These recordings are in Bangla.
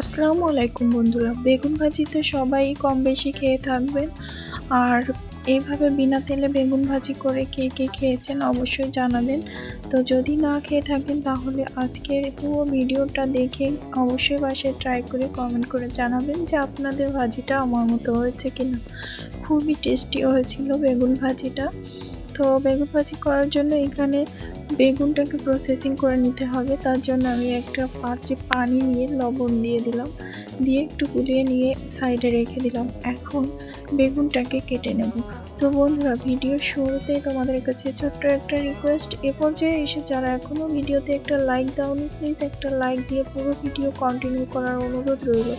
আসসালামু আলাইকুম বন্ধুরা। বেগুন ভাজি তো সবাই কম বেশি খেয়ে থাকবেন। আর এইভাবে বিনা তেলে বেগুন ভাজি করে কে কে খেয়েছেন অবশ্যই জানাবেন। তো যদি না খেয়ে থাকেন তাহলে আজকের পুরো ভিডিওটা দেখে অবশ্যই বাসায় ট্রাই করে কমেন্ট করে জানাবেন যে আপনাদের ভাজিটা আমার মতো হয়েছে কিনা। খুবই টেস্টি হয়েছিল বেগুন ভাজিটা। তো বেগুন ভাজি করার জন্য এখানে বেগুনটাকে প্রসেসিং করে নিতে হবে। তার জন্য আমি একটা পাত্রে পানি নিয়ে লবণ দিয়ে দিলাম। দিয়ে একটু গুলিয়ে নিয়ে সাইডে রেখে দিলাম। এখন বেগুনটাকে কেটে নেব। তো বন্ধুরা ভিডিওর শুরুতে তোমাদের কাছে ছোট্ট একটা রিকোয়েস্ট এ পর্যায়ে এসে যারা এখনও ভিডিওতে একটা লাইক দাওনি প্লিজ একটা লাইক দিয়ে পুরো ভিডিও কন্টিনিউ করার অনুরোধ রইল।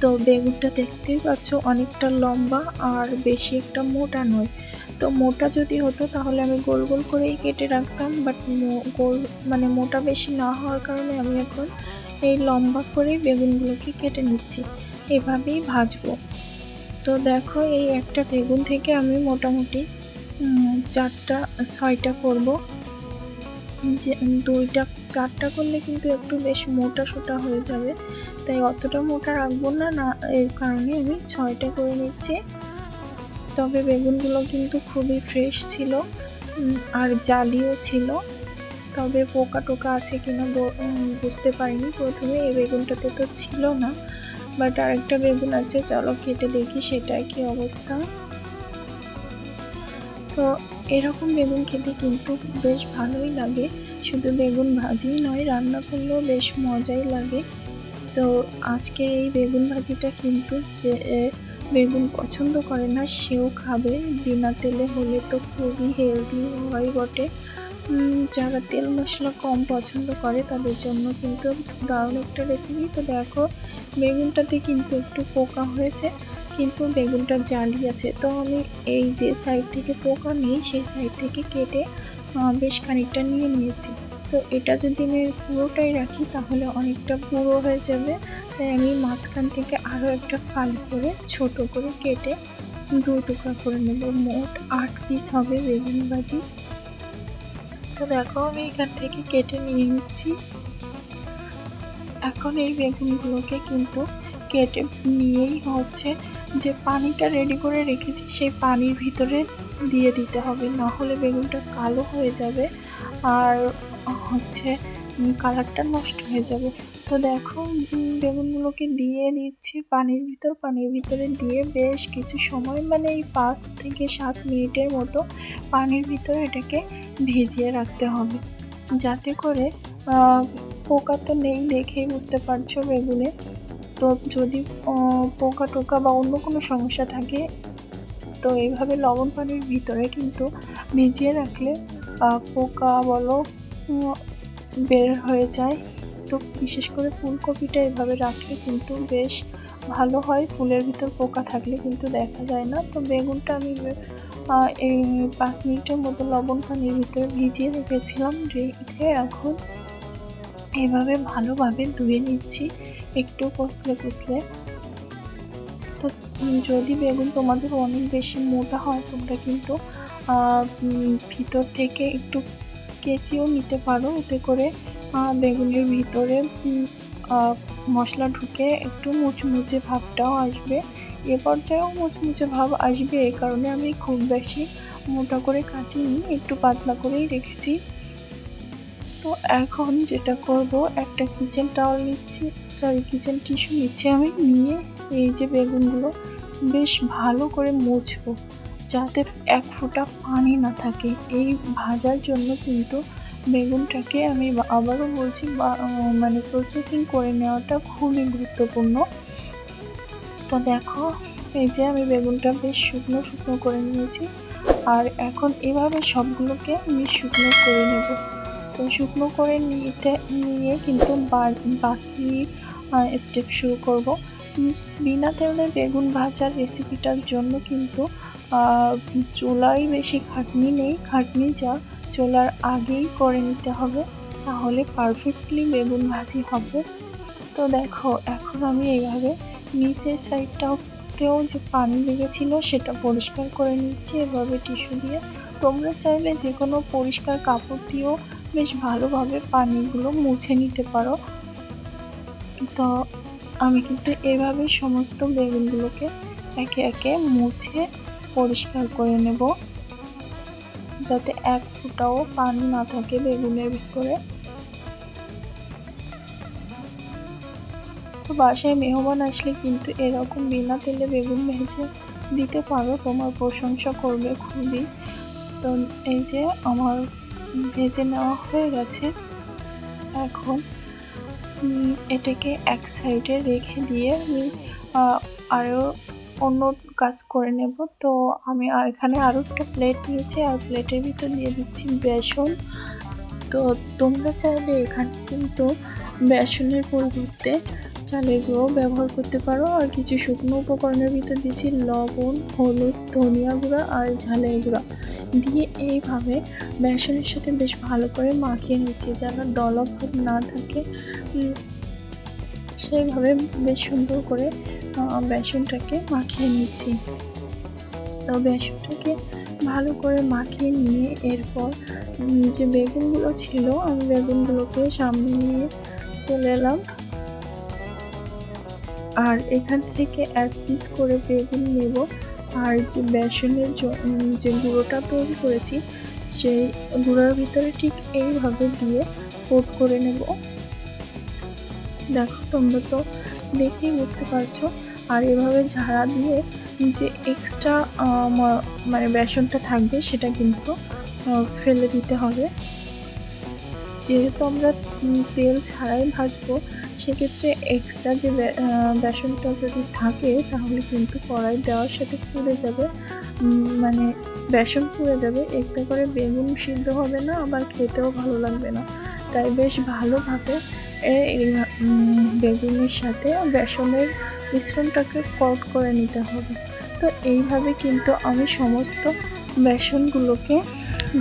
তো বেগুনটা দেখতেই পাচ্ছ, অনেকটা লম্বা আর বেশি একটা মোটা নয়। তো মোটা যদি হতো তাহলে আমি গোল গোল করেই কেটে রাখতাম বাট গোল মানে মোটা বেশি না হওয়ার কারণে আমি এখন এই লম্বা করে বেগুনগুলোকে কেটে নিচ্ছি। এভাবেই ভাজবো। তো দেখো এই একটা বেগুন থেকে আমি মোটামুটি চারটা, ছয়টা করব। যে, দুইটা, চারটা করলে কিন্তু একটু বেশ মোটা সোটা হয়ে যাবে। তাই অতটা মোটা রাখব না না এই কারণে আমি ছয়টা করে নিচ্ছি। তবে বেগুনগুলো কিন্তু খুবই ফ্রেশ ছিল আর জালিও ছিল। তবে পোকা টোকা আছে কিনা বুঝতে পারিনি প্রথমে, এই বেগুনটাতে তো ছিল না। বাট আরেকটা বেগুন আছে, চলো কেটে দেখি সেটা কি অবস্থা। তো এরকম বেগুন খেতে কিন্তু বেশ ভালোই লাগে। শুধু বেগুন ভাজি নয়, রান্না করলেও বেশ মজাই লাগে। তো আজকে এই বেগুন ভাজিটা কিন্তু যে বেগুন পছন্দ করে না, সেও খাবে। বিনা তেলে হলে তো খুবই হেলদি হয় বটে। যারা তেল মশলা কম পছন্দ করে, তাদের জন্য কিন্তু দারুণ একটা রেসিপি তো দেখো, বেগুনটাতে কিন্তু একটু পোকা হয়েছে, কিন্তু বেগুনটা জালি আছে। তো আমি এই যে সাইড থেকে পোকা নেই সেই সাইড থেকে কেটে বেশ খানিকটা নিয়ে নিয়েছি। তো এটা যদি আমি পুরোটাই রাখি, তাহলে অনেকটা পুরো হয়ে যাবে। তাই আমি মাঝখান থেকে আরও একটা ফাল করে ছোট করে কেটে দু টুকরা করে নেব। মোট আট পিস হবে বেগুন ভাজি। তো দেখো, আমি এখান থেকে কেটে নিয়ে নিচ্ছি। এখন এই বেগুনগুলোকে কিন্তু কেটে নিয়েই হচ্ছে যে পানিটা রেডি করে রেখেছি, সেই পানির ভিতরে দিয়ে দিতে হবে। না হলে বেগুনটা কালো হয়ে যাবে। আর হচ্ছে কালারটা নষ্ট হয়ে যাবে। তো দেখো বেগুনগুলোকে দিয়ে দিচ্ছি পানির ভিতর। পানির ভিতরে দিয়ে বেশ কিছু সময় মানে এই পাঁচ থেকে সাত মিনিটের মতো পানির ভিতরে এটাকে ভিজিয়ে রাখতে হবে। যাতে করে পোকা তো নেই দেখেই বুঝতে পারছ বেগুনে। তো যদি পোকা টোকা বা অন্য কোনো সমস্যা থাকে, তো এইভাবে লবণ পানির ভিতরে কিন্তু ভিজিয়ে রাখলে পোকা বলো বের হয়ে যায়। তো বিশেষ করে ফুলকপিটা এভাবে রাখলে কিন্তু বেশ ভালো হয়। ফুলের ভিতর পোকা থাকলে কিন্তু দেখা যায় না। তো বেগুনটা আমি এই পাঁচ মিনিটের মতো লবণ পানির ভিতরে ভিজিয়ে রেখেছিলাম। রেখে এখন এভাবে ভালোভাবে ধুয়ে নিচ্ছি একটু কষলে কষলে। তো যদি বেগুন তোমাদের অনেক বেশি মোটা হয়, তোমরা কিন্তু ভিতর থেকে একটু কেচিও নিতে পারো। এতে করে বেগুনের ভিতরে মশলা ঢুকে একটু মুচমুচে ভাবটাও আসবে। এ পর্যায়েও মুচমুচে ভাব আসবে এই কারণে আমি খুব বেশি মোটা করে কাটিনি, একটু পাতলা করেই রেখেছি। তো এখন যেটা করব, একটা কিচেন টাওয়াল নিচ্ছি, সরি, কিচেন টিস্যু নিচ্ছি আমি, নিয়ে এই যে বেগুনগুলো বেশ ভালো করে মুছবো। যাতে এক ফোঁটা পানি না থাকে। এই ভাজার জন্য কিন্তু বেগুনটাকে আমি আবারও বলছি মানে প্রসেসিং করে নেওয়াটা খুবই গুরুত্বপূর্ণ। তো দেখো, এই যে আমি বেগুনটা বেশ শুকনো শুকনো করে নিয়েছি। আর এখন এভাবে সবগুলোকে আমি শুকনো করে নেব। তো শুকনো করে নিতে, নিয়ে কিন্তু বাকি স্টেপ শুরু করব। বিনা তেলে বেগুন ভাজার রেসিপিটার জন্য কিন্তু চুলায় বেশি খাটনি নেই, খাটনি যা চোলার আগেই করে নিতে হবে, তাহলে পারফেক্টলি বেগুন ভাজি হবে। তো দেখো, এখন আমি এইভাবে নিচের সাইডটাতেও যে পানি লেগেছিল সেটা পরিষ্কার করে নিচ্ছি এভাবে টিস্যু দিয়ে। তোমরা চাইলে যে কোনো পরিষ্কার কাপড় দিয়েও বেশ ভালোভাবে পানিগুলো মুছে নিতে পারো। তো আমি কিন্তু এভাবে সমস্ত বেগুনগুলোকে একে একে মুছে পরিষ্কার করে নেব যাতে এক ফোঁটাও পানি না থাকে বেগুনের ভিতরে। তো বাসায় মেহমান আসলে কিন্তু এরকম বিনা তেলে বেগুন ভেজে দিতে পারো তোমার প্রশংসা করবে খুবই। তো এই যে আমার ভেজে নেওয়া হয়ে গেছে। এখন এটাকে এক সাইডে রেখে দিয়ে আমি আরও অন্য কাজ করে নেব। তো আমি এখানে আরও একটা প্লেট নিয়েছি, আর প্লেটের ভিতর দিয়ে দিচ্ছি বেসন। তো তোমরা চাইলে এখানে কিন্তু বেসনের পরিবর্তে চালের গুঁড়ো ব্যবহার করতে পারো। আর কিছু শুকনো উপকরণের ভিতর দিচ্ছি লবণ, হলুদ, ধনিয়া গুঁড়া আর ঝালের গুঁড়া। দিয়ে এইভাবে বেসনের সাথে বেশ ভালো করে মাখিয়ে নিচ্ছি যেন দলভাব না থাকে। সেইভাবে বেশ সুন্দর করে বেসনটাকে মাখিয়ে নিচ্ছি। তো বেসনটাকে ভালো করে মাখিয়ে নিয়ে এরপর যে বেগুনগুলো ছিল, আমি বেগুনগুলোকে সামনে নিয়ে চলে এলাম। আর এখান থেকে এক পিস করে বেগুন নেব। আর যে বেসনের যে গুঁড়োটা তৈরি করেছি, সেই গুঁড়োর ভিতরে ঠিক এইভাবে দিয়ে কোট করে নেব। দেখো, তোমরা তো দেখেই বুঝতে পারছ। আর এভাবে ঝাড়া দিয়ে যে এক্সট্রা মানে বেসনটা থাকবে, সেটা কিন্তু ফেলে দিতে হবে। যেহেতু আমরা তেল ছাড়াই ভাজবো, সেক্ষেত্রে এক্সট্রা যে বেসনটা যদি থাকে, তাহলে কিন্তু কড়াই দেওয়ার সাথে পুড়ে যাবে। মানে বেসন পুড়ে যাবে। একটা করে বেগুন সিদ্ধ হবে না, আবার খেতেও ভালো লাগবে না। তাই বেশ ভালোভাবে বেগুনের সাথে বেসনের মিশ্রণটাকে কট করে নিতে হবে। তো এইভাবে কিন্তু আমি সমস্ত বেসনগুলোকে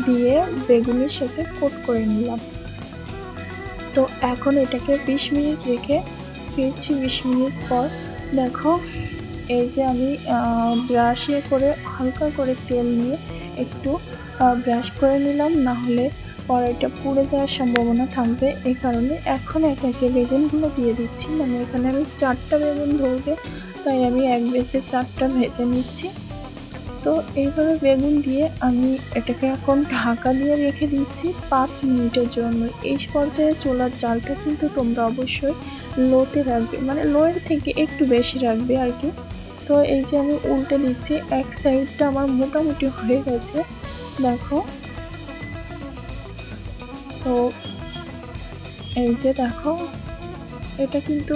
দিয়ে বেগুনের সাথে কোট করে নিলাম। তো এখন এটাকে বিশ মিনিট রেখে ফিরছি। বিশ মিনিট পর দেখো এই যে আমি ব্রাশে করে হালকা করে তেল নিয়ে একটু ব্রাশ করে নিলাম। না হলে কড়াইটা পুড়ে যাওয়ার সম্ভাবনা থাকবে এই কারণে এখন এক একে বেগুনগুলো দিয়ে দিচ্ছি। মানে এখানে আমি চারটা বেগুন ধরবে, তাই আমি এক বেচে চারটা ভেজে নিচ্ছি। তো এইভাবে বেগুন দিয়ে আমি এটাকে এখন ঢাকা দিয়ে রেখে দিচ্ছি পাঁচ মিনিটের জন্য। এই পর্যায়ে চোলার চালটা কিন্তু তোমরা অবশ্যই লোতে রাখবে মানে লোয়ের থেকে একটু বেশি রাখবে আর কি। তো এই যে আমি উল্টে দিচ্ছি, এক সাইডটা আমার মোটামুটি হয়ে গেছে। দেখো তো এই যে দেখো, এটা কিন্তু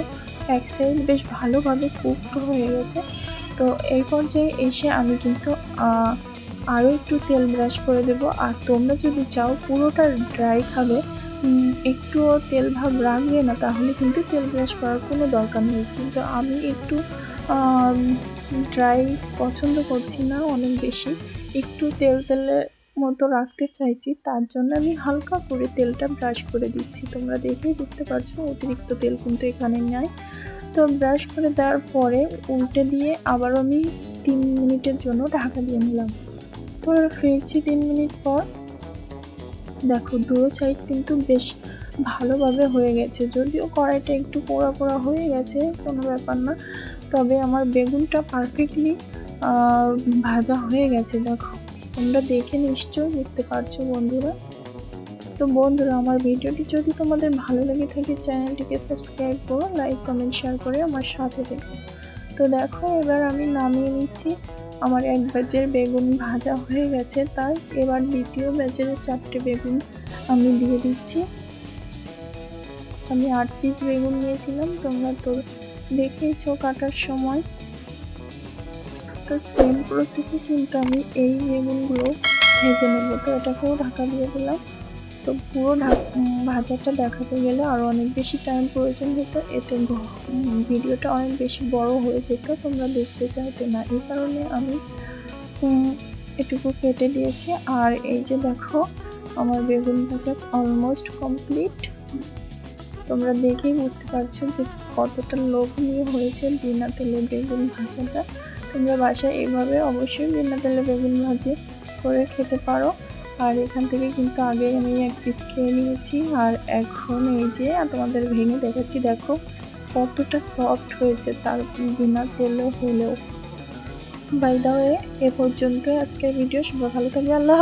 এক সাইড বেশ ভালোভাবে কুকড হয়ে গেছে। তো এই পর্যায়ে এসে আমি কিন্তু আরও একটু তেল ব্রাশ করে দেব। আর তোমরা যদি চাও পুরোটা ড্রাই খাবে একটুও তেল ভাব রাখবে না, তাহলে কিন্তু তেল ব্রাশ করার কোনো দরকার নেই। কিন্তু আমি একটু ড্রাই পছন্দ করছি না অনেক বেশি। একটু তেল তেলে মতো রাখতে চাইছি, তার জন্য আমি হালকা করে তেলটা ব্রাশ করে দিচ্ছি। তোমরা দেখেই বুঝতে পারছ, অতিরিক্ত তেল কিন্তু এখানে নাই। তো ব্রাশ করে দেওয়ার পরে উল্টে দিয়ে আবার আমি তিন মিনিটের জন্য ঢাকা দিয়ে নিলাম। তো ফিরছি তিন মিনিট পর। দেখো দুটো সাইড কিন্তু বেশ ভালোভাবে হয়ে গেছে। যদিও কড়াইটা একটু পোড়া পোড়া হয়ে গেছে, কোনো ব্যাপার না। তবে আমার বেগুনটা পারফেক্টলি ভাজা হয়ে গেছে, দেখো। তোমরা দেখে নিশ্চয়ই বুঝতে পারছ বন্ধুরা। তো বন্ধুরা, আমার ভিডিওটি যদি তোমাদের ভালো লেগে থাকে, চ্যানেলটিকে সাবস্ক্রাইব করো, লাইক, কমেন্ট, শেয়ার করে আমার সাথে দেখো তো দেখো, এবার আমি নামিয়ে নিচ্ছি। আমার এক ব্যাচের বেগুন ভাজা হয়ে গেছে তাই এবার দ্বিতীয় ব্যাচের চারটে বেগুন আমি দিয়ে দিচ্ছি। আমি আট পিস বেগুন নিয়েছিলাম, তোমরা তো দেখেইছো কাটার সময়। তো সেম প্রসেসে কিন্তু আমি এই বেগুনগুলো ভেজে নেব। তো এটাকেও ঢাকা দিয়ে দিলাম। তো পুরো ভাজাটা দেখাতে গেলে আরও অনেক বেশি টাইম প্রয়োজন হতো। এতে ভিডিওটা অনেক বেশি বড় হয়ে যেত। তোমরা দেখতে চাইতে না। এই কারণে আমি এটুকু কেটে দিয়েছি। আর এই যে দেখো, আমার বেগুন ভাজা অলমোস্ট কমপ্লিট তোমরা দেখেই বুঝতে পারছ যে কতটা লোভনীয় হয়েছে বিনা তেলে বেগুন ভাজাটা। তোমরা বাসায় এইভাবে অবশ্যই বিনা তেলে বেগুন ভাজি করে খেতে পারো। আর এখান থেকে কিন্তু আগে আমি এক পিস খেয়ে নিয়েছি। আর এখন এই যে তোমাদের ভেঙে দেখাচ্ছি, দেখো কতটা সফট হয়েছে তার বিনা তেলে হলেও। বাই এ পর্যন্ত আজকের ভিডিও সবাই ভালো থাকবে, আল্লাহ।